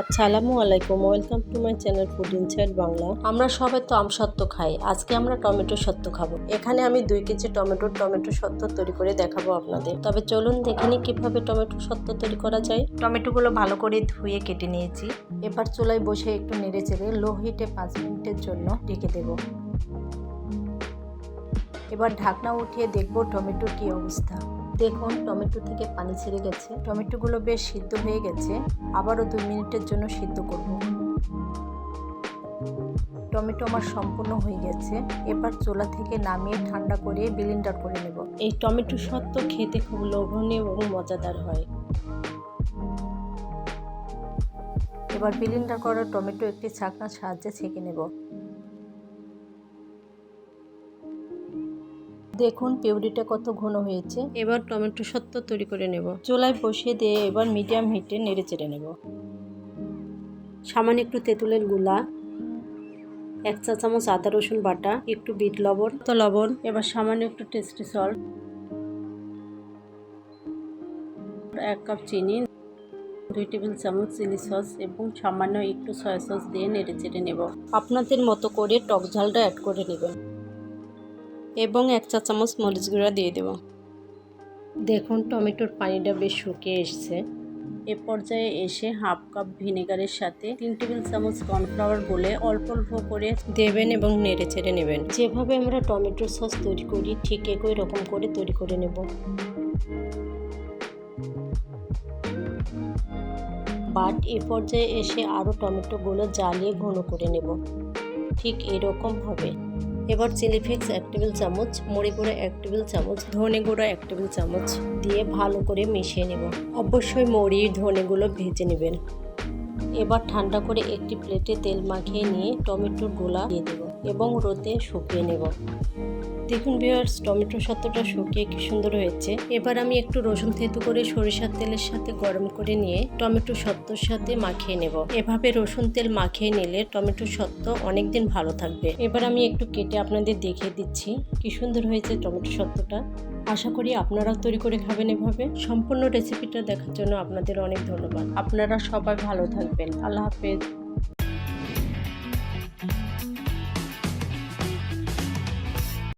আসসালামু আলাইকুম welcome to my channel food inside Bangla. আমরা সবাই তো আম সত্ত্ব খাই আজকে আমরা টমেটো সত্ত্ব খাব। এখানে আমি দুই কেজি টমেটোর টমেটো সত্ত্ব তৈরি করে দেখাবো আপনাদের। তবে চলুন দেখে নিই কীভাবে টমেটো সত্ত্ব তৈরি করা যায়। টমেটোগুলো ভালো করে ধুয়ে কেটে নিয়েছি। এবার চুলায় বসে একটু নেড়ে চেড়ে লো হিটে পাঁচ মিনিটের জন্য ঢেকে দেব। এবার ঢাকনা উঠিয়ে দেখব টমেটোর কি অবস্থা। দেখুন টমেটো থেকে পানি ছেড়ে গেছে। টমেটোগুলো বেশ সিদ্ধ হয়ে গেছে। আবারও দুই মিনিটের জন্য সিদ্ধ করব। টমেটো আমার সম্পূর্ণ হয়ে গেছে। এবার চোলা থেকে নামিয়ে ঠান্ডা করে বিলিন্ডার করে নেব। এই টমেটো সত্ত্ব খেতে খুব লোভনীয় এবং মজাদার হয়। এবার বিলিন্ডার করা টমেটো একটি ছাকনার সাহায্যে ছেঁকে নেব। দেখুন পিউরিটা কত ঘন হয়েছে। এবার টমেটো সত্ত্ব তৈরি করে নেব। চুলায় বসিয়ে দিয়ে এবার মিডিয়াম হিটে নেড়ে চেড়ে নেব। সামান্য একটু তেঁতুলেরগুলা এক চা চামচ আদা রসুন বাটা একটু বিট লবণ। তো লবণ এবার সামান্য একটু টেস্টি সল্ট। এক কাপ চিনি দুই টেবিল চামচ চিলি সস এবং সামান্য একটু সয়া সস দিয়ে নেড়ে চেড়ে নেব। আপনাদের মতো করে টক ঝালটা অ্যাড করে নেবেন। এবং এক চা চামচ মরিচ গুঁড়া দিয়ে দেব। দেখুন, টমেটোর পানিটা বেশ শুকিয়ে এসছে। এ পর্যায়ে এসে হাফ কাপ ভিনেগারের সাথে তিন টেবিল চামচ কর্নফ্লাওয়ার বলে অল্প অল্প করে দেবেন এবং নেড়ে ছেড়ে নেবেন। যেভাবে আমরা টমেটোর সস তৈরি করি, ঠিক একই রকম করে তৈরি করে নেব। বাট এ পর্যায়ে এসে আরও টমেটোগুলো জ্বালিয়ে ঘন করে নেব। ঠিক এরকম হবে এবার চিলি ফ্লেক্স এক টেবিল চামচ মুড়ি গুঁড়া এক টেবিল চামচ, ধনে গুঁড়া এক টেবিল চামচ দিয়ে ভালো করে মিশিয়ে নেব। অবশ্যই মুড়ি ধনেগুলো ভেজে নেবেন। এবার ঠান্ডা করে একটি প্লেটে তেল মাখিয়ে নিয়ে টমেটোর গোলা দিয়ে দেব এবং রোদে শুকিয়ে নেব। দেখুন ভিউয়ার্স টমেটো সত্ত্বটা শুকিয়ে কি সুন্দর হয়েছে। এবার আমি একটু রসুন থেতু করে সরিষার তেলের সাথে গরম করে নিয়ে টমেটো সত্ত্বর সাথে মাখিয়ে নেব। এভাবে রসুন তেল মাখিয়ে নিলে টমেটো অনেক দিন ভালো থাকবে। এবার আমি একটু কেটে আপনাদের দেখিয়ে দিচ্ছি কি সুন্দর হয়েছে টমেটো সত্ত্বটা আশা করি আপনারাও তৈরি করে খাবেন এভাবে। সম্পূর্ণ রেসিপিটা দেখার জন্য আপনাদের অনেক ধন্যবাদ। আপনারা সবাই ভালো থাকবেন। আল্লাহ হাফেজ।